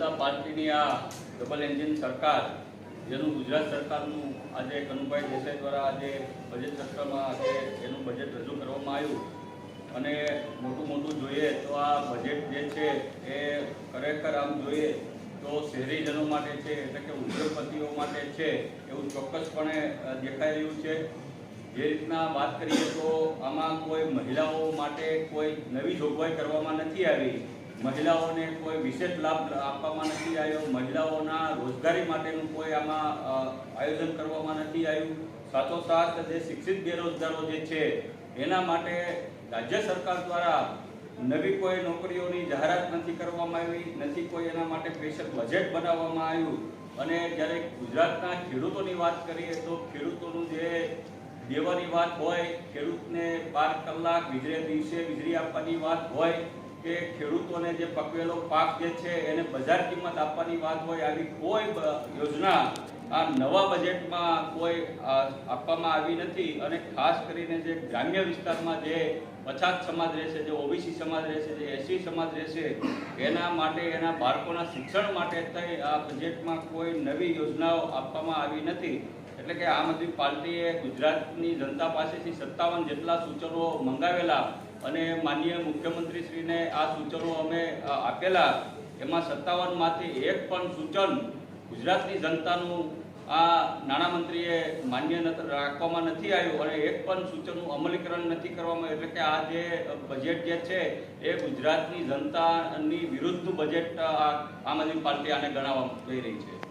જનતા પાર્ટીની આ double engine સરકાર, જેનું ગુજરાત સરકારનું આજે કનુભાઈ દેસાઈ દ્વારા આજે બજેટ સત્રમાં આજે એનું બજેટ રજૂ કરવામાં આવ્યું. અને મોટું મોટું જોઈએ તો આ બજેટ જે છે એ ખરેખર આમ જોઈએ તો શહેરીજનો માટે છે, એટલે કે ઉદ્યોગપતિઓ માટે છે, એવું ચોક્કસપણે દેખાઈ રહ્યું છે. જે રીતના વાત કરીએ તો આમાં કોઈ મહિલાઓ માટે કોઈ નવી જોગવાઈ કરવામાં નથી આવી. મહિલાઓને કોઈ વિશેષ લાભ આપવામાં નથી આવ્યો. મહિલાઓના રોજગારી માટેનું કોઈ આમાં આયોજન કરવામાં નથી આવ્યું. સાથોસાથ જે શિક્ષિત બેરોજગારો જે છે, એના માટે રાજ્ય સરકાર દ્વારા નવી કોઈ નોકરીઓની જાહેરાત નથી કરવામાં આવી, નથી કોઈ એના માટે સ્પેશિયલ બજેટ બનાવવામાં આવ્યું. અને જ્યારે ગુજરાતના ખેડૂતોની વાત કરીએ તો ખેડૂતોનું જે દેવાની વાત હોય, ખેડૂતને બાર કલાક વીજળી દિવસે વીજળી આપવાની વાત હોય કે ખેડૂતોને જે પકવેલો પાક જે છે એને બજાર કિંમત આપવાની વાત હોય આવી કોઈ યોજના આ નવા બજેટમાં કોઈ આપવામાં આવી નથી અને ખાસ કરીને જે ગ્રામ્ય વિસ્તારમાં જે પછાત સમાજ રહેશે, જે ઓબીસી સમાજ રહેશે, જે એસસી સમાજ રહેશે, એના માટે, એના બાળકોના શિક્ષણ માટે થઈ આ બજેટમાં કોઈ નવી યોજનાઓ આપવામાં આવી નથી. એટલે કે આમ આદમી પાર્ટીએ ગુજરાતની જનતા પાસેથી સત્તાવન જેટલા સૂચનો મંગાવેલા અને માનનીય મુખ્યમંત્રીશ્રીને આ સૂચનો અમે આપેલા. એમાં સત્તાવનમાંથી એક પણ સૂચન ગુજરાતની જનતાનું આ નાણામંત્રીએ માન્ય રાખવામાં નથી આવ્યું અને એક પણ સૂચનનું અમલીકરણ નથી કરવામાં એટલે કે આ જે બજેટ જે છે, એ ગુજરાતની જનતાની વિરુદ્ધનું બજેટ આમ આદમી પાર્ટી આને ગણાવવા જઈ રહી છે.